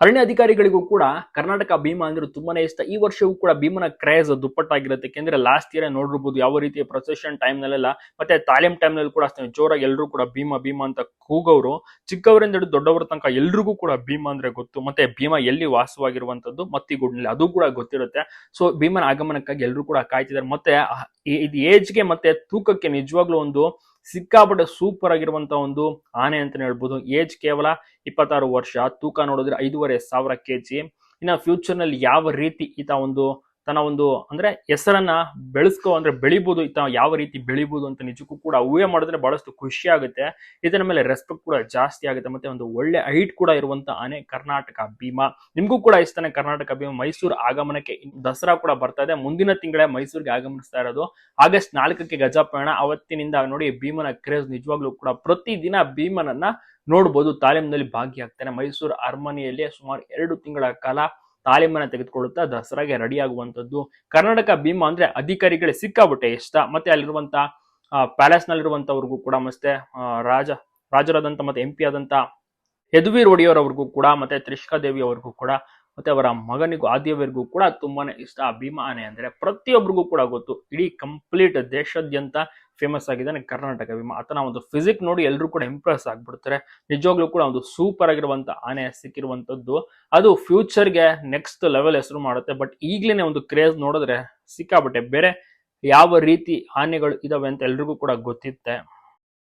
ಅರಣ್ಯ ಅಧಿಕಾರಿಗಳಿಗೂ ಕೂಡ ಕರ್ನಾಟಕ ಭೀಮಾ ಅಂದ್ರೆ ತುಂಬಾನೇ ಇಷ್ಟ. ಈ ವರ್ಷವೂ ಕೂಡ ಭೀಮನ ಕ್ರೇಜ್ ದುಪ್ಪಟ್ಟಾಗಿರುತ್ತೆ. ಯಾಕೆಂದ್ರೆ ಲಾಸ್ಟ್ ಇಯರ್ ನೋಡಿರ್ಬೋದು ಯಾವ ರೀತಿಯ ಪ್ರೊಸೆಷನ್ ಟೈಮ್ ನಲ್ಲೆಲ್ಲ, ಮತ್ತೆ ತಾಲೀಮ್ ಟೈಮ್ನಲ್ಲಿ ಕೂಡ ಅಷ್ಟೇ, ಜೋರಾಗಿ ಎಲ್ಲರೂ ಕೂಡ ಭೀಮಾ ಭೀಮಾ ಅಂತ ಕೂಗೋರು. ಚಿಕ್ಕವರಿಂದ ಹಿಡಿದು ದೊಡ್ಡವರ ತನಕ ಎಲ್ರಿಗೂ ಕೂಡ ಭೀಮಾ ಅಂದ್ರೆ ಗೊತ್ತು. ಮತ್ತೆ ಭೀಮಾ ಎಲ್ಲಿ ವಾಸವಾಗಿರುವಂತದ್ದು? ಮತ್ತಿಗೂಡಿನಲ್ಲಿ ಅದು ಕೂಡ ಗೊತ್ತಿರುತ್ತೆ. ಸೊ ಭೀಮನ ಆಗಮನಕ್ಕಾಗಿ ಎಲ್ಲರೂ ಕೂಡ ಕಾಯ್ತಿದ್ದಾರೆ ಮತ್ತೆ ಇದು ಏಜ್ಗೆ ಮತ್ತೆ ತೂಕಕ್ಕೆ ನಿಜವಾಗ್ಲೂ ಒಂದು ಸಿಕ್ಕಾಪಟ್ಟೆ ಸೂಪರ್ ಆಗಿರುವಂತ ಒಂದು ಆನೆ ಅಂತಾನೆ ಹೇಳ್ಬೋದು. ಏಜ್ ಕೇವಲ ಇಪ್ಪತ್ತಾರು ವರ್ಷ. ತೂಕ ನೋಡಿದ್ರೆ ಐದೂವರೆ ಸಾವಿರ ಕೆ ಜಿ ಇನ್ನು ಫ್ಯೂಚರ್ನಲ್ಲಿ ಯಾವ ರೀತಿ ಈತ ಒಂದು ತನ್ನ ಒಂದು ಅಂದ್ರೆ ಹೆಸರನ್ನ ಬೆಳೆಸ್ಕೋ ಅಂದ್ರೆ ಬೆಳಿಬೋದು ಈತ ಯಾವ ರೀತಿ ಬೆಳಿಬೋದು ಅಂತ ನಿಜಕ್ಕೂ ಕೂಡ ಊಹೆ ಮಾಡಿದ್ರೆ ಬಹಳಷ್ಟು ಖುಷಿ ಆಗುತ್ತೆ. ಇದರ ಮೇಲೆ ರೆಸ್ಪೆಕ್ಟ್ ಕೂಡ ಜಾಸ್ತಿ ಆಗುತ್ತೆ. ಮತ್ತೆ ಒಂದು ಒಳ್ಳೆ ಹೈಟ್ ಕೂಡ ಇರುವಂತ ಆನೆ ಕರ್ನಾಟಕ ಭೀಮಾ. ನಿಮ್ಗೂ ಕೂಡ ಇಷ್ಟಾನೆ ಕರ್ನಾಟಕ ಭೀಮಾ. ಮೈಸೂರು ಆಗಮನಕ್ಕೆ ದಸರಾ ಕೂಡ ಬರ್ತಾ ಇದೆ. ಮುಂದಿನ ತಿಂಗಳೇ ಮೈಸೂರಿಗೆ ಆಗಮನಿಸ್ತಾ ಇರೋದು. ಆಗಸ್ಟ್ ನಾಲ್ಕಕ್ಕೆ ಗಜಪಯಣ. ಅವತ್ತಿನಿಂದ ನೋಡಿ ಭೀಮನ ಕ್ರೇಜ್ ನಿಜವಾಗ್ಲೂ ಕೂಡ ಪ್ರತಿದಿನ ಭೀಮನನ್ನ ನೋಡ್ಬೋದು. ತಾಲೀಮಿನಲ್ಲಿ ಭಾಗಿಯಾಗ್ತಾನೆ ಮೈಸೂರು ಅರಮನೆಯಲ್ಲಿ ಸುಮಾರು ಎರಡು ತಿಂಗಳ ಕಾಲ ತಾಲೀಮನ್ನ ತೆಗೆದುಕೊಳ್ಳುತ್ತಾ ದಸರಾಗೆ ರೆಡಿ ಆಗುವಂತದ್ದು ಕರ್ನಾಟಕ ಭೀಮ ಅಂದ್ರೆ ಅಧಿಕಾರಿಗಳೇ ಸಿಕ್ಕಾಬಿಟ್ಟೆ ಇಷ್ಟ. ಮತ್ತೆ ಅಲ್ಲಿರುವಂತ ಪ್ಯಾಲೇಸ್ ನಲ್ಲಿರುವಂತವ್ರಿಗೂ ಕೂಡ ಮತ್ತೆ ರಾಜ ರಾಜರಾದಂತ ಮತ್ತೆ ಎಂ ಪಿ ಆದಂತ ಯದುವೀರ್ ಒಡೆಯರ್ ಅವ್ರಿಗೂ ಕೂಡ ಮತ್ತೆ ತ್ರಿಷ್ಕಾ ದೇವಿ ಅವ್ರಿಗೂ ಕೂಡ ಮತ್ತೆ ಅವರ ಮಗನಿಗೂ ಆದಿಯವರಿಗೂ ಕೂಡ ತುಂಬಾನೇ ಇಷ್ಟ. ಆ ಭೀಮಾ ಆನೆ ಅಂದ್ರೆ ಪ್ರತಿಯೊಬ್ಬರಿಗೂ ಕೂಡ ಗೊತ್ತು. ಇಡೀ ಕಂಪ್ಲೀಟ್ ದೇಶಾದ್ಯಂತ ಫೇಮಸ್ ಆಗಿದ್ದಾನೆ ಕರ್ನಾಟಕ ಭೀಮಾ ಆತನ ಒಂದು ಫಿಸಿಕ್ ನೋಡಿ ಎಲ್ಲರೂ ಕೂಡ ಇಂಪ್ರೆಸ್ ಆಗಿಬಿಡ್ತಾರೆ. ನಿಜವಾಗ್ಲೂ ಕೂಡ ಒಂದು ಸೂಪರ್ ಆಗಿರುವಂತ ಆನೆ ಸಿಕ್ಕಿರುವಂಥದ್ದು ಅದು ಫ್ಯೂಚರ್ಗೆ ನೆಕ್ಸ್ಟ್ ಲೆವೆಲ್ ಹೆಸರು ಮಾಡುತ್ತೆ. ಬಟ್ ಈಗಲೇ ಒಂದು ಕ್ರೇಜ್ ನೋಡಿದ್ರೆ ಸಿಕ್ಕಾಬಟ್ಟೆ ಬೇರೆ ಯಾವ ರೀತಿ ಆನೆಗಳು ಇದಾವೆ ಅಂತ ಎಲ್ರಿಗೂ ಕೂಡ ಗೊತ್ತಿತ್ತೆ.